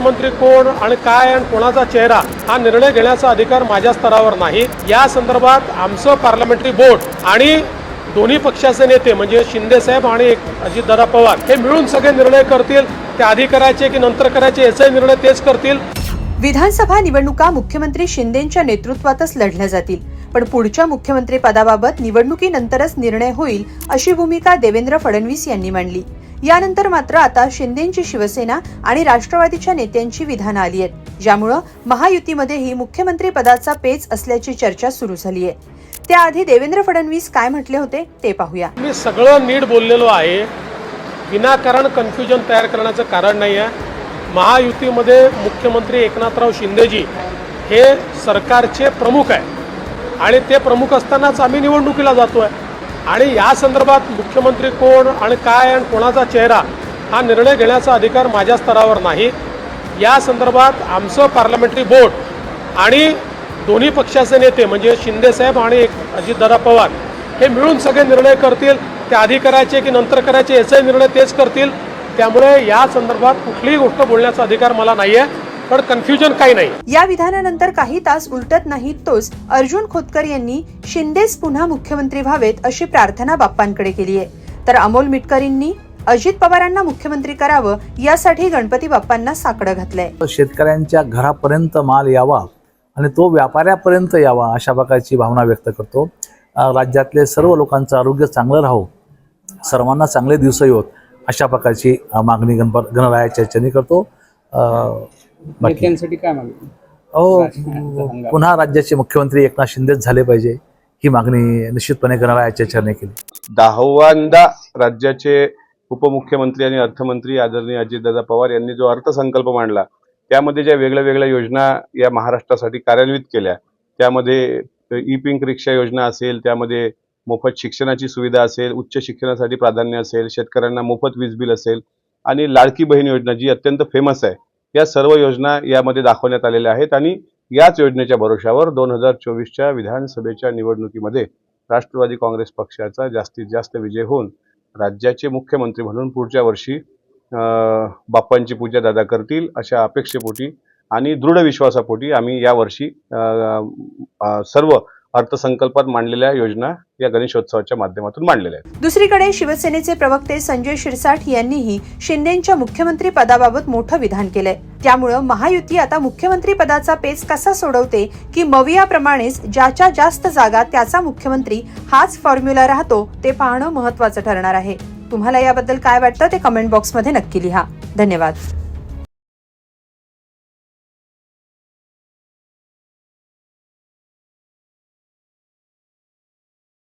मुख्यमंत्री कोण आणि काय आणि कोणाचा चेहरा हा निर्णय घेण्याचा अधिकार माझ्या स्तरावर नाही. या संदर्भात आमचं पार्लमेंटरी बोर्ड आणि दोन्ही पक्षाचे नेते म्हणजे शिंदे साहेब आणि अजितदादा पवार हे मिळून सगळे निर्णय करतील. ते आधी करायचे की नंतर करायचे याचाही निर्णय तेच करतील. विधानसभा निवडणुका मुख्यमंत्री शिंदेच्या नेतृत्वातच लढल्या जातील. पण पुढच्या मुख्यमंत्री पदाबाबत निवडणुकीनंतरच निर्णय होईल अशी भूमिका देवेंद्र फडणवीस यांनी मांडली. यानंतर मात्र आता शिंदेची शिवसेना आणि राष्ट्रवादीच्या नेत्यांची विधानं आली आहेत ज्यामुळं महायुतीमध्येही मुख्यमंत्री पदाचा पेच असल्याची चर्चा सुरू झाली आहे. त्याआधी देवेंद्र फडणवीस काय म्हटले होते ते पाहूया. मी सगळं नीट बोललेलो आहे. विनाकारण कन्फ्युजन तयार करण्याचं कारण नाही आहे. महायुतीमध्ये मुख्यमंत्री एकनाथराव शिंदेजी हे सरकारचे प्रमुख आहे. आणि ते प्रमुख असतानाच आम्ही निवडणुकीला जातो आहे आणि या संदर्भात मुख्यमंत्री कोण आणि काय आणि कोणाचा चेहरा हा निर्णय घेण्याचा अधिकार माझ्या स्तरावर नाही. या संदर्भात आमचं पार्लमेंटरी बोर्ड आणि दोन्ही पक्षाचे नेते म्हणजे शिंदेसाहेब आणि अजितदादा पवार हे मिळून सगळे निर्णय करतील. ते आधी करायचे की नंतर करायचे याचाही निर्णय तेच करतील. त्यामुळे या संदर्भात कुठलीही गोष्ट बोलण्याचा अधिकार मला नाही आहे पण कन्फ्युजन काही नाही. या विधानानंतर काही तास उलटत नाहीत तोच अर्जुन खोतकर यांनी शिंदेच पुन्हा मुख्यमंत्री व्हावेत अशी प्रार्थना बाप्पांकडे केली आहे. तर अमोल मिटकरींनी अजित पवारांना मुख्यमंत्री करावं यासाठी गणपती बाप्पांना साकडं घातलंय. शेतकऱ्यांच्या घरापर्यंत माल यावा आणि तो व्यापाऱ्यापर्यंत यावा अशा प्रकारची भावना व्यक्त करतो. राज्यातले सर्व लोकांचं आरोग्य चांगलं राहो सर्वांना चांगले दिवस येवोत अशा प्रकारची मागणी गणप गणरायाच्या चरणी करतो. बाकी नेत्यांसाठी काय मागणी. पुन्हा राज्याचे मुख्यमंत्री एकनाथ शिंदेच झाले पाहिजे ही मागणी निश्चितपणे गणरायाच्या चरणी केली. दहावांदा राज्याचे उपमुख्यमंत्री आणि अर्थमंत्री आदरणीय अजितदादा पवार यांनी जो अर्थसंकल्प मांडला त्यामध्ये ज्या वेगळ्या वेगळ्या योजना या महाराष्ट्रासाठी कार्यान्वित केल्या त्यामध्ये ई पिंक रिक्षा योजना असेल त्यामध्ये मोफत शिक्षणाची सुविधा असेल उच्च शिक्षणासाठी प्राधान्य असेल शेतकऱ्यांना मोफत वीज बिल असेल आणि लाडकी बहीण योजना जी अत्यंत फेमस आहे या सर्व योजना यामध्ये दाखवण्यात आलेल्या आहेत आणि याच योजनेच्या भरोशावर दोन हजार चोवीसच्या विधानसभेच्या निवडणुकीमध्ये राष्ट्रवादी काँग्रेस पक्षाचा जास्तीत जास्त विजय होऊन राज्याचे मुख्यमंत्री म्हणून पुढच्या वर्षी बाप्पांची पूजा दादा करतील अशा अपेक्षेपोटी आणि दृढ विश्वासापोटी आम्ही यावर्षी सर्व अर्थसंकल्पात मांडलेल्या योजना या गणेशोत्सवाच्या माध्यमातून मांडलेल्या आहेत. दुसरीकडे शिवसेनेचे प्रवक्ते संजय शिरसाठ यांनीही शिंदेच्या मुख्यमंत्री पदाबाबत मोठं विधान केलंय. त्यामुळं महायुती आता मुख्यमंत्री पदाचा पेच कसा सोडवते की मवियाप्रमाणेच ज्याच्या जास्त जागा त्याचा मुख्यमंत्री हाच फॉर्म्युला राहतो ते पाहणं महत्वाचं ठरणार आहे. तुम्हाला याबद्दल काय वाटतं ते कमेंट बॉक्समध्ये नक्की लिहा. धन्यवाद.